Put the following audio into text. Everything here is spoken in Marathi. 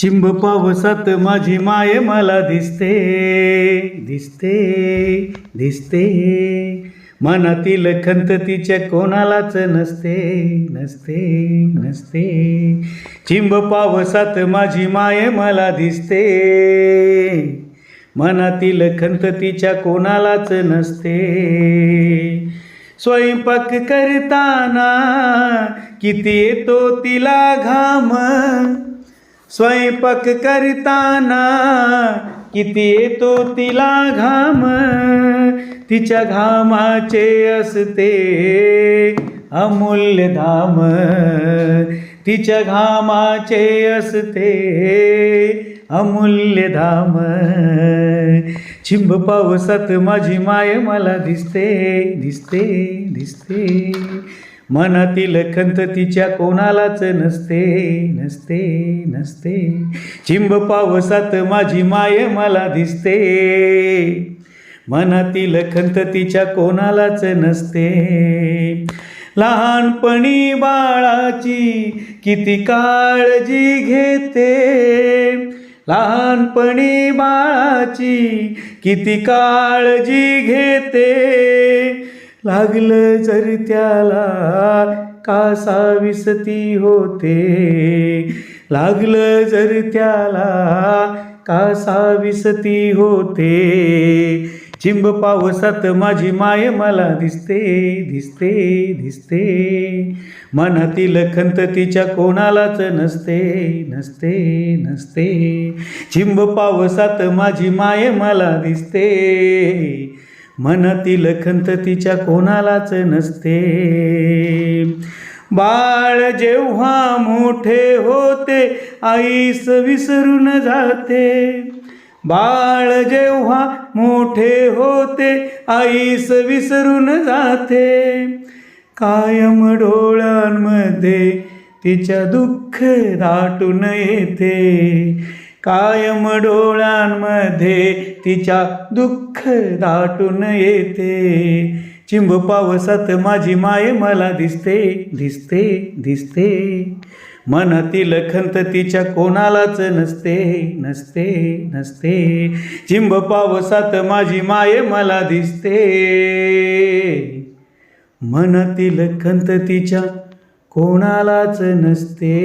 चिंब पावसात माझी माय मला दिसते दिसते दिसते. मनातील खंत तिच्या कोणालाच नसते नसते नसते. चिंब पावसात माझी माय मला दिसते. मनातील खंत तिच्या कोणालाच नसते. स्वयंपाक करताना किती येतो तिला घाम. स्वयंपाक करताना किती येतो तिला घाम. तिच्या घामाचे असते अमूल्य धाम. तिच्या घामाचे असते अमूल्य धाम. चिंब पावसात माझी माय मला दिसते दिसते दिसते. मनातील खंत तिच्या कोणालाच नसते नसते नसते. चिंब पावसात माझी माय मला दिसते. मनातील खंत तिच्या कोणालाच नसते. लहानपणी बाळाची किती काळजी घेते. लहानपणी बाळाची किती काळजी घेते. लागलं जर त्याला कासाविसती होते. लागलं जर त्याला कासाविसती होते. चिंब पावसात माझी माय मला दिसते दिसते दिसते. मनातील खंत तिच्या कोणालाच नसते नसते नसते. चिंब पावसात माझी माय मला दिसते. मनातील खंत तिच्या कोणालाच नसते. बाळ जेव्हा मोठे होते आईस विसरून जाते. बाळ जेव्हा मोठे होते आईस विसरून जाते. कायम डोळ्यांमध्ये तिच्या दुःख दाटून येते. कायम डोळ्यांमध्ये तिच्या दुःख दाटून येते. चिंब पावसात माझी माय मला दिसते दिसते दिसते. मनातील खंत तिच्या कोणालाच नसते नसते नसते. चिंब पावसात माझी माय मला दिसते. मनातील खंत तिच्या कोणालाच नसते.